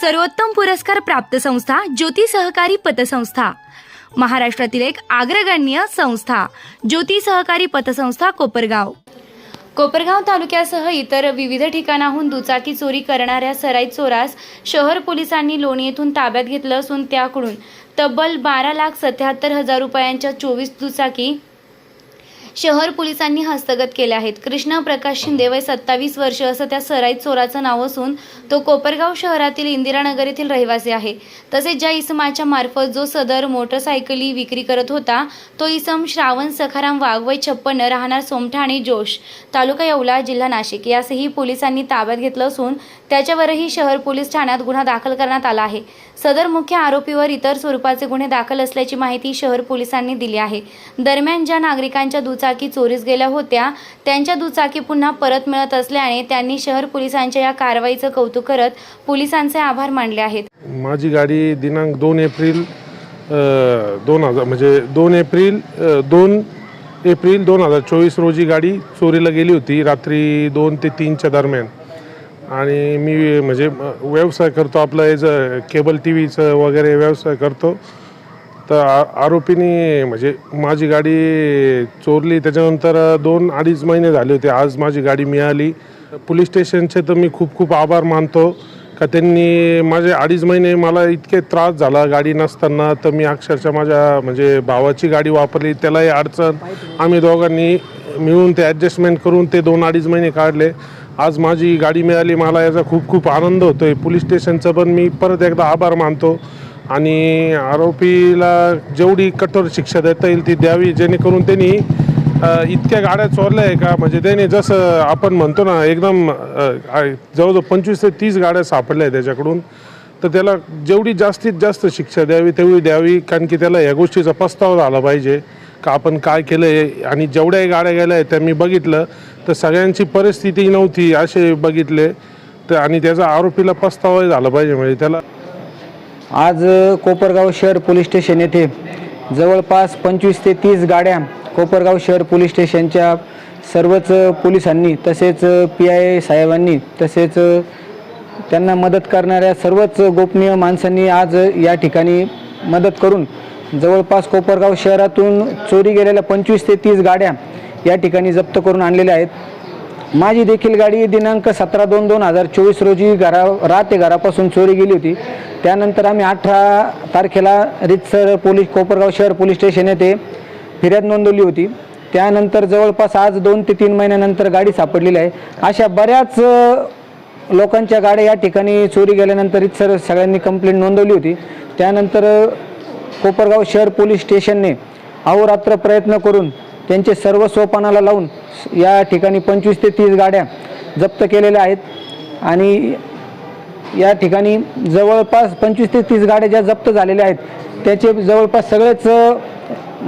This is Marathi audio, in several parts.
सर्वोत्तम पुरस्कार प्राप्त संस्था ज्योती सहकारी पतसंस्था. महाराष्ट्रातील एक अग्रगण्य संस्था ज्योती सहकारी पतसंस्था कोपरगाव. कोपरगाव तालुक्यासह इतर विविध ठिकाणाहून दुचाकी चोरी करणाऱ्या सराई चोरास शहर पोलिसांनी लोणी येथून ताब्यात घेतलं असून त्याकडून तब्बल बारा लाख सत्याहत्तर हजार रुपयांच्या चोवीस दुचाकी शहर पोलिसांनी हस्तगत केल्या आहेत. कृष्ण प्रकाश शिंदे वय सत्तावीस वर्ष असं त्या सराईत चोराचं नाव असून तो कोपरगाव शहरातील इंदिरानगर येथील रहिवासी आहे. तसेच ज्या इसमाच्या मार्फत जो सदर मोटरसायकली विक्री करत होता तो इसम श्रावण सखाराम वाघ वय छप्पन्न राहणार सोमठा आणि जोश तालुका येवला जिल्हा नाशिक. यासही पोलिसांनी ताब्यात घेतलं असून त्याच्यावरही शहर पोलीस ठाण्यात गुन्हा दाखल करण्यात आला आहे. सदर मुख्य आरोपीवर इतर स्वरूपाचे गुन्हे दाखल असल्याची माहिती शहर पोलिसांनी दिली आहे. दरम्यान ज्या नागरिकांच्या दुचाकी चोरीस गेल्या होत्या. त्यांच्या दुचाकी पुन्हा परत मिळत असल्याने त्यांनी शहर पोलिसांच्या या कारवाईचं कौतुक करत पोलिसांचे आभार मानले आहेत. माझी गाडी दिनांक दोन एप्रिल दोन हजार म्हणजे दोन एप्रिल दोन एप्रिल दोन हजार चोवीस रोजी गाडी चोरीला गेली होती रात्री दोन ते तीनच्या दरम्यान. आणि मी म्हणजे व्यवसाय करतो आपलं एज केबल टी व्हीचं वगैरे व्यवसाय करतो. तर आ आरोपीने म्हणजे माझी गाडी चोरली त्याच्यानंतर दोन अडीच महिने झाले होते. आज माझी गाडी मिळाली. पोलीस स्टेशनचे तर मी खूप खूप आभार मानतो. का त्यांनी माझे अडीच महिने मला इतके त्रास झाला गाडी नसताना तर मी अक्षरशः माझ्या म्हणजे भावाची गाडी वापरली. त्यालाही अडचण. आम्ही दोघांनी मिळून ते ॲडजस्टमेंट करून ते दोन अडीच महिने काढले. आज माझी गाडी मिळाली. मला याचा खूप खूप आनंद होतो आहे पोलीस स्टेशनचं पण मी परत एकदा आभार मानतो. आणि आरोपीला जेवढी कठोर शिक्षा देता येईल ती द्यावी जेणेकरून त्यांनी इतक्या गाड्या चोरल्या आहे का? म्हणजे त्याने जसं आपण म्हणतो ना एकदम जवळजवळ पंचवीस ते तीस गाड्या सापडल्या आहेत त्याच्याकडून. तर त्याला जेवढी जास्तीत जास्त शिक्षा द्यावी तेवढी द्यावी कारण की त्याला या गोष्टीचा पस्तावा झाला पाहिजे का आपण काय केलं आहे आणि जेवढ्याही गाड्या गेल्या आहेत त्या मी बघितलं तर सगळ्यांची परिस्थिती नव्हती असे बघितले. तर आणि त्याचा आरोपीला पस्तावा झाला पाहिजे म्हणजे त्याला आज कोपरगाव शहर पोलीस स्टेशन येथे जवळपास पंचवीस ते तीस गाड्या कोपरगाव शहर पोलीस स्टेशनच्या सर्वच पोलिसांनी तसेच पी आय साहेबांनी तसेच त्यांना मदत करणाऱ्या सर्वच गोपनीय माणसांनी आज या ठिकाणी मदत करून जवळपास कोपरगाव शहरातून चोरी गेलेल्या पंचवीस ते तीस गाड्या या ठिकाणी जप्त करून आणलेल्या आहेत. माझी देखील गाडी दिनांक सतरा दोन दोन हजार चोवीस रोजी घरा राते घरापासून चोरी गेली होती. त्यानंतर आम्ही अठरा तारखेला रितसर पोलीस कोपरगाव शहर पोलीस स्टेशन येथे फिर्याद नोंदवली होती. त्यानंतर जवळपास आज दोन ते तीन महिन्यानंतर गाडी सापडलेली आहे. अशा बऱ्याच लोकांच्या गाड्या या ठिकाणी चोरी गेल्यानंतर रितसर सगळ्यांनी कंप्लेंट नोंदवली होती. त्यानंतर कोपरगाव शहर पोलीस स्टेशनने अहोरात्र प्रयत्न करून त्यांचे सर्व सोपानाला लावून या ठिकाणी पंचवीस ते तीस गाड्या जप्त केलेल्या आहेत. आणि या ठिकाणी जवळपास पंचवीस ते तीस गाड्या ज्या जप्त झालेल्या आहेत त्याचे जवळपास सगळेच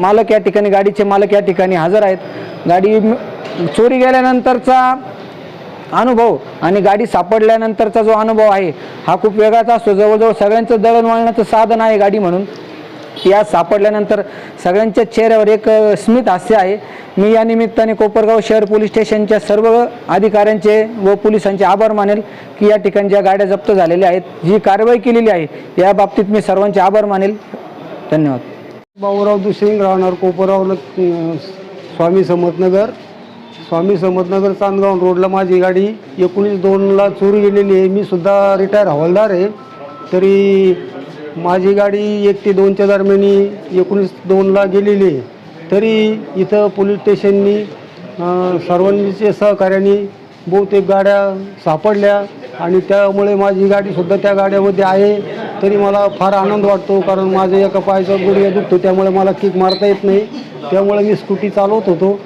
मालक या ठिकाणी गाडीचे मालक या ठिकाणी हजर आहेत. गाडी चोरी गेल्यानंतरचा अनुभव आणि गाडी सापडल्यानंतरचा जो अनुभव आहे हा खूप वेगळाच असतो. जवळजवळ सगळ्यांचं दळणवळणाचं साधन आहे गाडी म्हणून. या सापडल्यानंतर सगळ्यांच्या चेहऱ्यावर एक स्मित हास्य आहे. मी या निमित्ताने कोपरगाव शहर पोलीस स्टेशनच्या सर्व अधिकाऱ्यांचे व पोलिसांचे आभार मानेल की या ठिकाणी ज्या गाड्या जप्त झालेल्या आहेत जी कारवाई केलेली आहे या बाबतीत मी सर्वांचे आभार मानेल. धन्यवाद. बाबूराव दुसरी राहणार कोपरगाव स्वामी समर्थनगर. स्वामी समर्थनगर चांदगाव रोडला माझी गाडी एकोणीस दोनला चोरी गेलेली आहे. मी सुद्धा रिटायर हवालदार आहे. तरी माझी गाडी एक ते दोनच्या दरम्यानी एकोणीस दोनला गेलेली आहे. तरी इथं पोलीस स्टेशननी सर्वांचे सहकार्याने बहुतेक गाड्या सापडल्या आणि त्यामुळे माझी गाडीसुद्धा त्या गाड्यामध्ये आहे. तरी मला फार आनंद वाटतो कारण माझं एका पायाचा गुडघ्या दुखतो त्यामुळे मला किक मारता येत नाही. त्यामुळे मी स्कूटी चालवत होतो.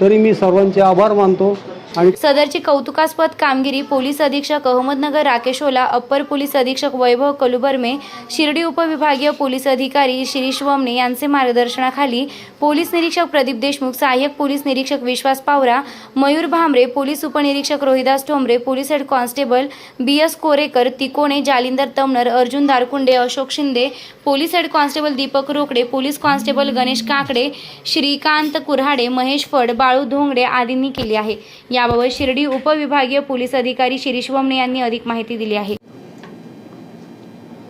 तरी मी सर्वांचे आभार मानतो. आणि सदरची कौतुकास्पद कामगिरी पोलीस अधीक्षक अहमदनगर राकेशोला अप्पर पोलीस अधीक्षक वैभव कलुबर्मे शिर्डी उपविभागीय पोलीस अधिकारी शिरीष वमने यांचे मार्गदर्शनाखाली पोलीस निरीक्षक प्रदीप देशमुख सहाय्यक पोलीस निरीक्षक विश्वास पावरा मयूर भांबरे पोलीस उपनिरीक्षक Rohidas Thombare police head constable B S Korekar Tikone Jalindar Tamnar Arjun Darkunde Ashok Shinde police head constable Deepak Rokade police constable Ganesh Kakade Shrikant Kurhade Mahesh Phad Balu Dhongade आदींनी केली आहे. या याबाबत शिर्डी उपविभागीय पोलीस अधिकारी शिरीष यांनी अधिक माहिती दिली आहे.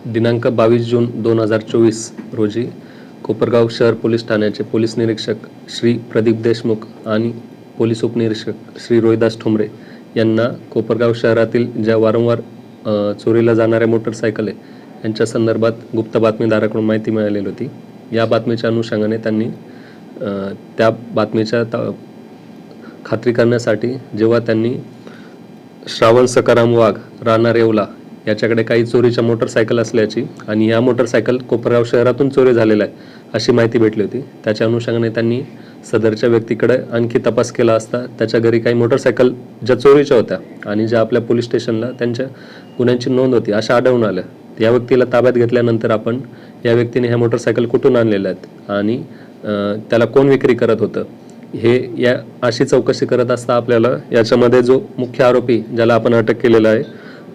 दिनांक बावीस जून दोन हजार चोवीस रोजी कोपरगाव शहर पोलीस ठाण्याचे पोलीस निरीक्षक श्री प्रदीप देशमुख आणि पोलीस उपनिरीक्षक श्री रोहिदास ठोंबरे यांना कोपरगाव शहरातील ज्या वारंवार चोरीला जाणाऱ्या मोटरसायकल आहे यांच्या संदर्भात गुप्त बातमीदाराकडून माहिती मिळालेली होती. या बातमीच्या अनुषंगाने त्यांनी त्या बातमीच्या खात्री करण्यासाठी जेव्हा त्यांनी श्रावण सकाराम वाघ राहणार येवला याच्याकडे काही चोरीच्या मोटरसायकल असल्याची आणि या मोटरसायकल कोपरगाव शहरातून चोरी झालेल्या आहे अशी माहिती भेटली होती. त्याच्या अनुषंगाने त्यांनी सदरच्या व्यक्तीकडे आणखी तपास केला असता त्याच्या घरी काही मोटरसायकल ज्या चोरीच्या होत्या आणि ज्या आपल्या पोलीस स्टेशनला त्यांच्या गुन्ह्यांची नोंद होती अशा आढळून आल्या. या व्यक्तीला ताब्यात घेतल्यानंतर आपण या व्यक्तीने ह्या मोटरसायकल कुठून आणलेल्या आहेत आणि त्याला कोण विक्री करत होतं? हे या अशी चौकशी करत असता आपल्याला. याच्यामध्ये जो मुख्य आरोपी ज्याला आपण अटक केलेला आहे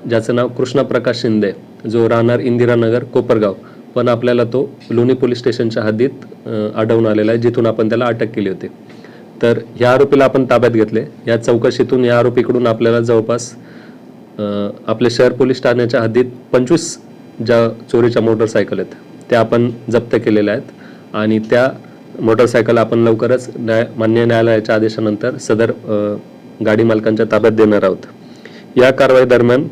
ज्याचं नाव कृष्णा प्रकाश शिंदे जो राहणार इंदिरानगर कोपरगाव. पण आपल्याला तो लोणी पोलीस स्टेशनच्या हद्दीत आढळून आलेला आहे जिथून आपण त्याला अटक केली होती. तर ह्या आरोपीला आपण ताब्यात घेतले. या चौकशीतून या आरोपीकडून आपल्याला जवळपास आपल्या आपले शहर पोलीस ठाण्याच्या हद्दीत पंचवीस ज्या चोरीच्या मोटरसायकल आहेत त्या आपण जप्त केलेल्या आहेत. आणि त्या मोटरसायकल आपण लवकरच न्याय मान्य न्यायालयाच्या आदेशानंतर सदर गाडी मालकांच्या ताब्यात देणार आहोत. या कारवाई दरम्यान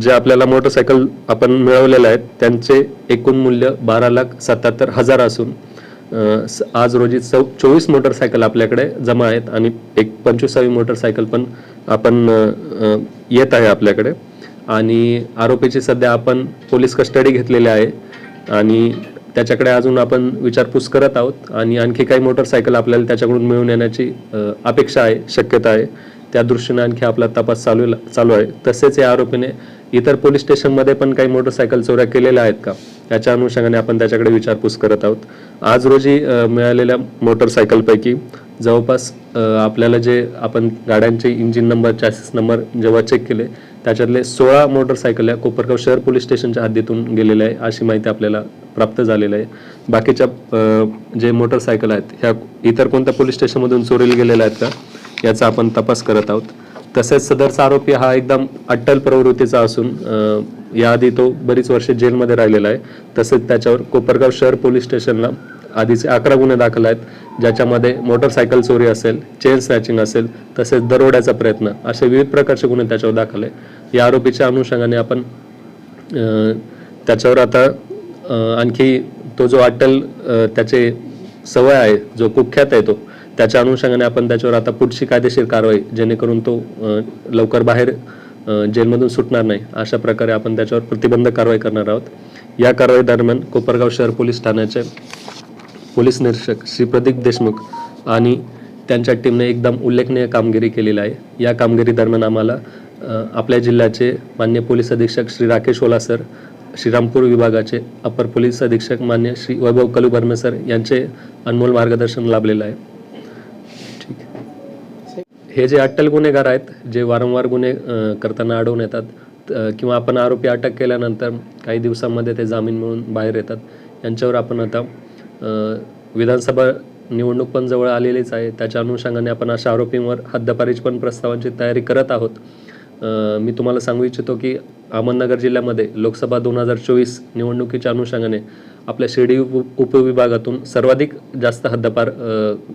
जे आपल्याला मोटरसायकल आपण मिळवलेल्या आहेत त्यांचे एकूण मूल्य बारा लाख सत्याहत्तर हजार असून आज रोजी चौ चोवीस मोटरसायकल आपल्याकडे जमा आहेत आणि एक पंचवीसावी मोटरसायकल पण आपण येत आहे आपल्याकडे. आणि आरोपीची सध्या आपण पोलीस कस्टडी घेतलेली आहे आणि त्याच्याकडे अजून आपण विचारपूस करत आहोत आणि आणखी काही मोटरसायकल आपल्याला त्याच्याकडून मिळून येण्याची अपेक्षा आहे शक्यता आहे. त्या दृष्टीने आणखी आपला तपास चालू चालू आहे. तसेच या आरोपीने इतर पोलीस स्टेशनमध्ये पण काही मोटरसायकल चोऱ्या केलेल्या आहेत का? याच्या अनुषंगाने आपण त्याच्याकडे विचारपूस करत आहोत. आज रोजी मिळालेल्या मोटरसायकलपैकी जवळपास आपल्याला जे आपण गाड्यांचे इंजिन नंबर चॅसिस नंबर जेव्हा चेक केले त्याच्यातले सोळा मोटरसायकल या कोपरगाव शहर पोलीस स्टेशनच्या हद्दीतून गेलेल्या आहे अशी माहिती आपल्याला प्राप्त झालेली आहे. बाकीच्या जे मोटरसायकल आहेत ह्या इतर कोणत्या पोलीस स्टेशनमधून चोरीला गेलेल्या आहेत का याचा आपण तपास करत आहोत. तसेच सदरचा आरोपी हा एकदम अट्टल प्रवृत्तीचा असून याआधी तो बरीच वर्षे जेलमध्ये राहिलेला आहे. तसेच त्याच्यावर कोपरगाव शहर पोलीस स्टेशनला आधीचे अकरा गुन्हे दाखल आहेत ज्याच्यामध्ये मोटरसायकल चोरी असेल चेन स्नॅचिंग असेल तसेच दरोड्याचा प्रयत्न असे विविध प्रकारचे गुन्हे त्याच्यावर दाखल आहे या आरोपीच्या अनुषंगाने आपण त्याच्यावर आता आणखी तो जो अटल त्याचे सवय आहे जो कुख्यात आहे तो त्याच्या अनुषंगाने आपण त्याच्यावर आता पुढची कायदेशीर कारवाई जेणेकरून तो लवकर बाहेर जेलमधून सुटणार नाही अशा प्रकारे आपण त्याच्यावर प्रतिबंध कारवाई करणार आहोत. या कारवाई दरम्यान कोपरगाव शहर पोलीस ठाण्याचे पोलीस निरीक्षक श्री प्रदीप देशमुख आणि त्यांच्या टीमने एकदम उल्लेखनीय कामगिरी केलेली आहे. या कामगिरी दरम्यान आम्हाला आपल्या जिल्ह्याचे मान्य पोलीस अधीक्षक श्री राकेश ओला सर श्रीरामपूर विभागाचे अपर पोलीस अधीक्षक मान्य श्री वैभव कलुबर्मे सर यांचे अनमोल मार्गदर्शन लाभलेलं आहे. ठीक. हे जे अट्टल गुन्हेगार आहेत जे वारंवार गुन्हे करताना आढळून येतात किंवा आपण आरोपी अटक केल्यानंतर काही दिवसांमध्ये ते जामीन मिळून बाहेर येतात यांच्यावर आपण आता विधानसभा निवडणूक पण जवळ आलेलीच आहे. त्याच्या अनुषंगाने आपण अशा आरोपींवर हद्दपारीची पण प्रस्तावांची तयारी करत आहोत. मी तुम्हाला सांगू इच्छितो की अहमदनगर जिल्ह्यामध्ये लोकसभा दोन हजार चोवीस निवडणुकीच्या अनुषंगाने आपल्या शिर्डी उप उपविभागातून सर्वाधिक जास्त हद्दपार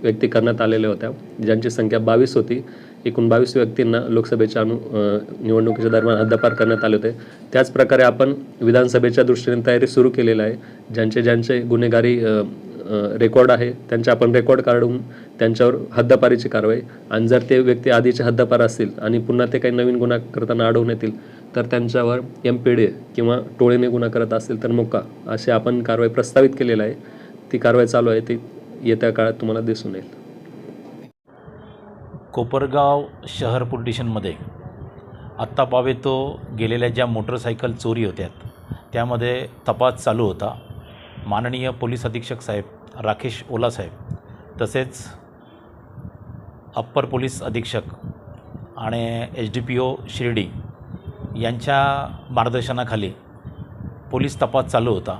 व्यक्ती करण्यात आलेल्या होत्या. ज्यांची संख्या बावीस होती. एकूण बावीस व्यक्तींना लोकसभेच्या अनु निवडणुकीच्या दरम्यान हद्दपार करण्यात आले होते. त्याच प्रकारे आपण विधानसभेच्या दृष्टीने तयारी सुरू केलेली आहे. ज्यांचे ज्यांचे गुन्हेगारी रेकॉर्ड आहे त्यांचे आपण रेकॉर्ड काढून त्यांच्यावर हद्दपारीची कारवाई आणि जर ते व्यक्ती आधीचे हद्दपार असतील आणि पुन्हा ते काही नवीन गुन्हा करताना आढळून येतील तर त्यांच्यावर एम पी डी किंवा टोळीने गुन्हा करत असतील तर मुक्का अशी आपण कारवाई प्रस्तावित केलेलं आहे. ती कारवाई चालू आहे ती येत्या काळात तुम्हाला दिसून येईल. कोपरगाव शहर पोलिटिशनमध्ये आत्ता पावे तो गेलेल्या ज्या मोटरसायकल चोरी होत्या त्यामध्ये तपास चालू होता. माननीय पोलीस अधीक्षक साहेब राकेश ओला साहेब तसेच अप्पर पोलीस अधीक्षक आणि H D P O Shirdi यांच्या मार्गदर्शनाखाली पोलीस तपास चालू होता.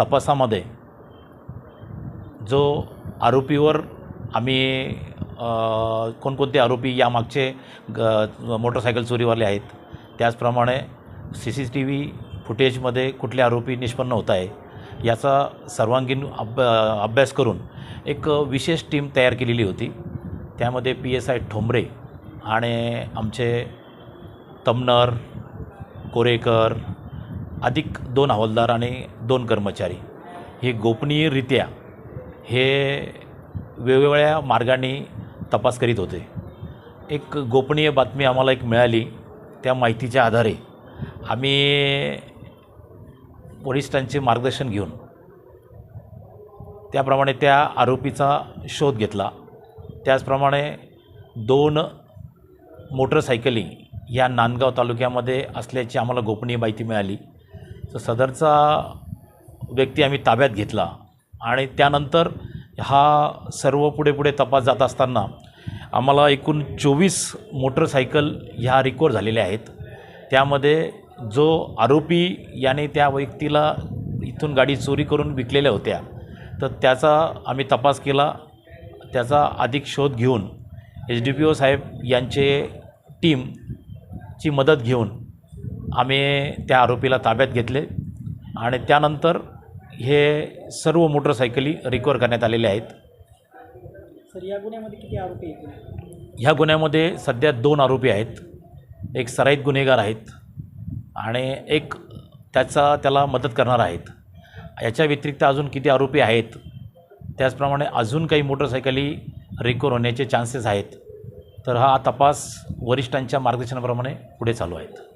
तपासामध्ये जो आरोपीवर आम्ही कोणकोणते आरोपी यामागचे ग मोटरसायकल चोरीवाले आहेत. त्याचप्रमाणे सी सी टी व्ही फुटेजमध्ये कुठले आरोपी निष्पन्न होत आहे याचा सर्वांगीण अभ अभ्यास करून एक विशेष टीम तयार केलेली होती. त्यामध्ये पी एस आय ठोंबरे आणि आमचे तमनर कोरेकर अधिक दोन हवालदार आणि दोन कर्मचारी. हे गोपनीयरित्या हे वेगवेगळ्या मार्गाने तपास करीत होते. एक गोपनीय बातमी आम्हाला एक मिळाली त्या माहितीच्या आधारे. आम्ही वरिष्ठांचे मार्गदर्शन घेऊन त्याप्रमाणे त्या आरोपीचा शोध घेतला. त्याचप्रमाणे दोन मोटरसायकली या नांदगाव तालुक्यामध्ये असल्याची आम्हाला गोपनीय माहिती मिळाली. तर सदरचा व्यक्ती आम्ही ताब्यात घेतला आणि त्यानंतर हा सर्व पुढे पुढे तपास जात असताना आम्हाला एकूण चोवीस मोटरसायकल ह्या रिकवर झालेल्या आहेत. त्यामध्ये जो आरोपी याने त्या व्यक्तीला इथून गाडी चोरी करून विकलेल्या होत्या तर त्याचा आम्ही तपास केला. त्याचा अधिक शोध घेऊन एच डी पी ओ साहेब यांचे टीमची मदत घेऊन आम्ही त्या आरोपीला ताब्यात घेतले आणि त्यानंतर हे सर्व मोटरसायकली रिकवर करण्यात आलेल्या आहेत. ह्या गुन्ह्यामध्ये सध्या दोन आरोपी आहेत. एक सराईत गुन्हेगार आहेत आणि एक त्याचा त्याला मदत करणार आहेत. याच्या व्यतिरिक्त अजून किती आरोपी आहेत त्याचप्रमाणे अजून काही मोटरसायकली रिकवर होण्याचे चान्सेस आहेत. तर हा तपास वरिष्ठांच्या मार्गदर्शनाप्रमाणे पुढे चालू आहेत.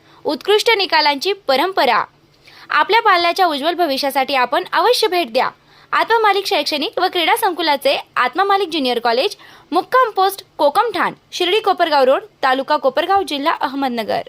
उत्कृष्ट निकालांची परंपरा. आपल्या पाल्याच्या उज्ज्वल भविष्यासाठी आपण अवश्य भेट द्या. आत्मामालिक शैक्षणिक व क्रीडा संकुलाचे आत्मामालिक ज्युनियर कॉलेज मुक्काम पोस्ट कोकमठाण शिर्डी कोपरगाव रोड तालुका कोपरगाव जिल्हा अहमदनगर.